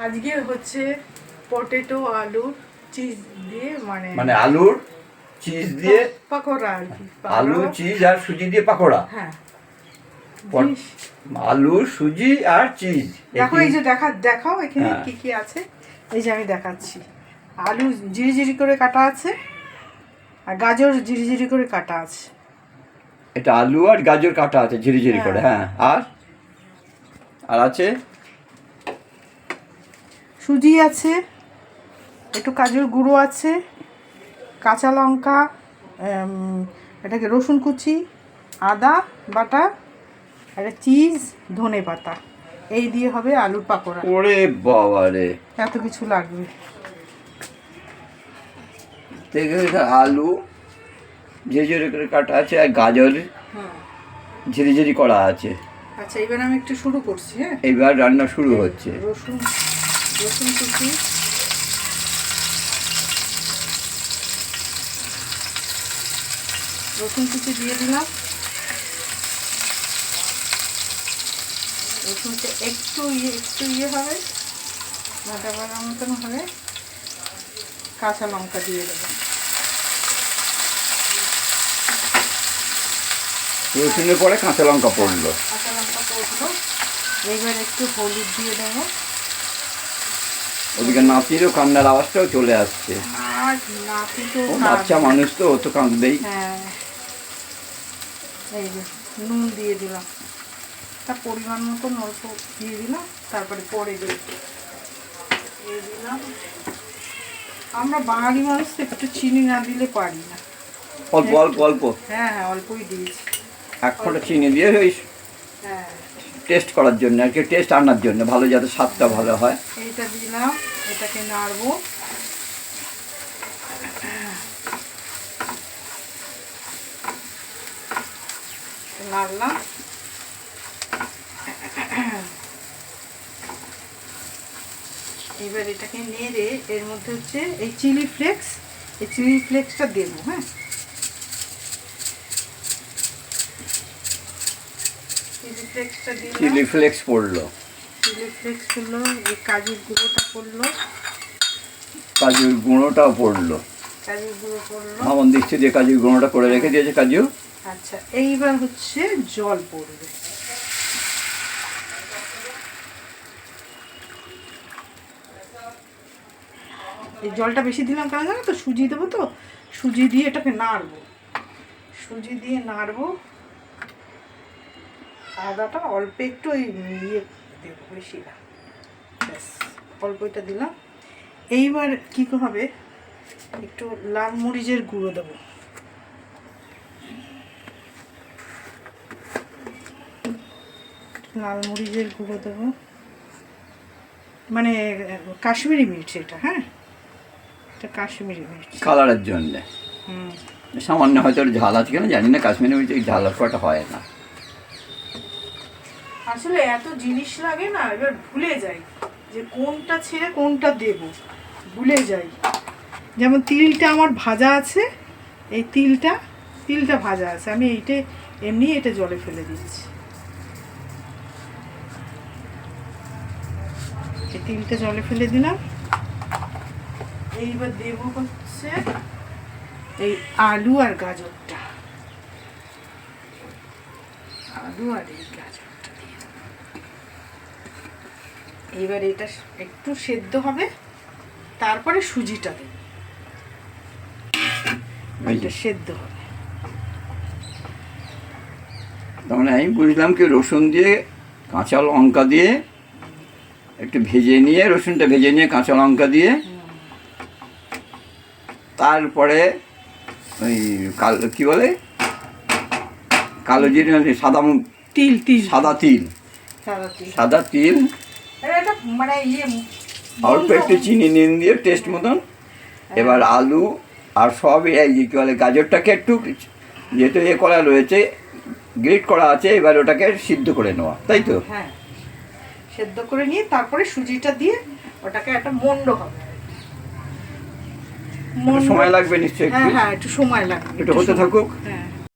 আজকে হচ্ছে পটেটো আলু চিজ দিয়ে মানে মানে আলুর চিজ দিয়ে পাকোড়া আর কি আলু চিজ আর সুজি দিয়ে পাকোড়া। হ্যাঁ। আলু সুজি আর চিজ। দেখো এই যে দেখা দেখাও এখানে হ্যাঁ। কি কি আছে। এই যে আমি দেখাচ্ছি। আলু জিরি জিরি করে কাটা আছে আর গাজর জিরি জিরি করে কাটা আছে। এটা আলু আর গাজর কাটা আছে ঝিরি ঝিরি করে হ্যাঁ। আর আর আছে সুজি আছে একটু কাজুর গুঁড়ো আছে কাঁচা লঙ্কা এটাকে রসুন কুচি আদা বাটা একটা চিজ ধনে পাতা। এই দিয়ে হবে আলুর পাকোড়া। ওরে বাবা রে। এত কিছু লাগবে। আলু ঝিরি ঝিরি করে কাটা আছে আর গাজর ঝিরি ঝিরি করা আছে। আচ্ছা এবার আমি একটু শুরু করছি হ্যাঁ? এইবার রান্না শুরু হচ্ছে। রসুন। রসুন কুচি। রসুন কুচি দিয়ে দিলাম। রসুনটা একটু ইয়ে একটু ইয়ে হবে ভাজা ভাজা মতন হবে। কাঁচা লঙ্কা দিয়ে দেবো। রসুনের পরে কাঁচা লঙ্কা পড়ল। কাঁচা লঙ্কা পড়ল। এইবার একটু হলুদ দিয়ে দেবো। ওদিকে নাতিরও কান্নার আওয়াজটাও চলে আসছে। ও বাচ্চা মানুষ তো ও তো কাঁদবেই। হ্যাঁ। নুন দিয়ে দিলাম। তা পরিমাণ মতন অল্প দিয়ে দিলাম তারপরে পরে দিয়ে দিলাম। আমরা বাঙালি মানুষ তো একটু চিনি না দিলে পারি না। অল্প অল্প অল্প। হ্যাঁ হ্যাঁ অল্পই দিয়েছি। এক ফোঁটা চিনি দিয়ে হ্যাঁ। টেস্ট করার জন্য, আর কি টেস্ট আনার জন্য, ভালো যাতে স্বাদটা ভালো হয়। এইটা দিলাম, এটাকে নাড়বো। নাড়লাম। এবার এটাকে নেড়ে এর মধ্যে হচ্ছে এই চিলি ফ্লেক্স, এই চিলি ফ্লেক্সটা দেবো হ্যাঁ? ফ্লেক্সটা দিলাম চিলি ফ্লেক্স পড়ল? চিলি ফ্লেক্স হলো? এই কাজুর গুঁড়োটা পড়ল। কাজুর গুঁড়োটাও পড়ল। কাজুর গুঁড়ো পড়ল। আমার দৃষ্টি দিয়ে কাজুর গুঁড়োটা করে রেখে দিয়েছে কাজু। আচ্ছা এইবার হচ্ছে জল পড়বে। এই জলটা বেশি দিলাম কেন জানো তো? সুজি দেবো তো? সুজি দিয়ে এটাকে নাড়বো। সুজি দিয়ে নাড়বো। আদাটা অল্প একটু ওই ইয়ে দেবো বেশি না ব্যাস অল্প এটা দিলাম। এইবার কী হবে? একটু লাল মরিচের গুঁড়ো দেবো। লাল মরিচের গুঁড়ো দেবো। মানে কাশ্মীরি মির্চ এটা হ্যাঁ? এটা কাশ্মীরি মির্চ। কালারের জন্য। হুম। সামান্য হয়তো ঝাল আছে কেন জানি না কাশ্মীরি মির্চ ঝাল হয় না। আসলে এত জিনিস লাগে না, এবার ভুলে যাই যে কোনটা ছেড়ে কোনটা দেব, ভুলে যাই। যেমন তিলটা আমার ভাজা আছে, এই তিলটা তিলটা ভাজা আছে, আমি এইটা এমনি এটা জলে ফেলে দিচ্ছি। এই তিলটা জলে ফেলে দিলাম। এইবার দেবো হচ্ছে এই আলু আর গাজরটা। আলু আর এই গাজরটা দিয়ে দেবো। এবার এটা একটু সেদ্ধ হবে তারপরে সুজিটা দেবো। এটা সেদ্ধ হবে। তার মানে আমি বুঝলাম কি রসুন দিয়ে কাঁচা লঙ্কা দিয়ে একটু ভেজে নিয়ে রসুনটা ভেজে নিয়ে কাঁচা লঙ্কা দিয়ে তারপরে ওই কালো কী বলে? কালো জিরে সাদা তিল তিল। সাদা তিল। সাদা তিল। মানে ইয়ে অল্প একটু চিনি নিন দিয়ে টেস্ট মতন। এবার আলু আর সব এই কী বলে গাজরটাকে একটু যেহেতু এ করা রয়েছে গ্রেট করা আছে এবার ওটাকে সিদ্ধ করে নেওয়া তাই তো? হ্যাঁ। সেদ্ধ করে নিয়ে তারপরে সুজিটা দিয়ে ওটাকে একটা মন্ড হবে। সময় লাগবে নিশ্চয়ই হ্যাঁ একটু? হ্যাঁ একটু সময় লাগবে। একটু হতে থাকুক। হ্যাঁ।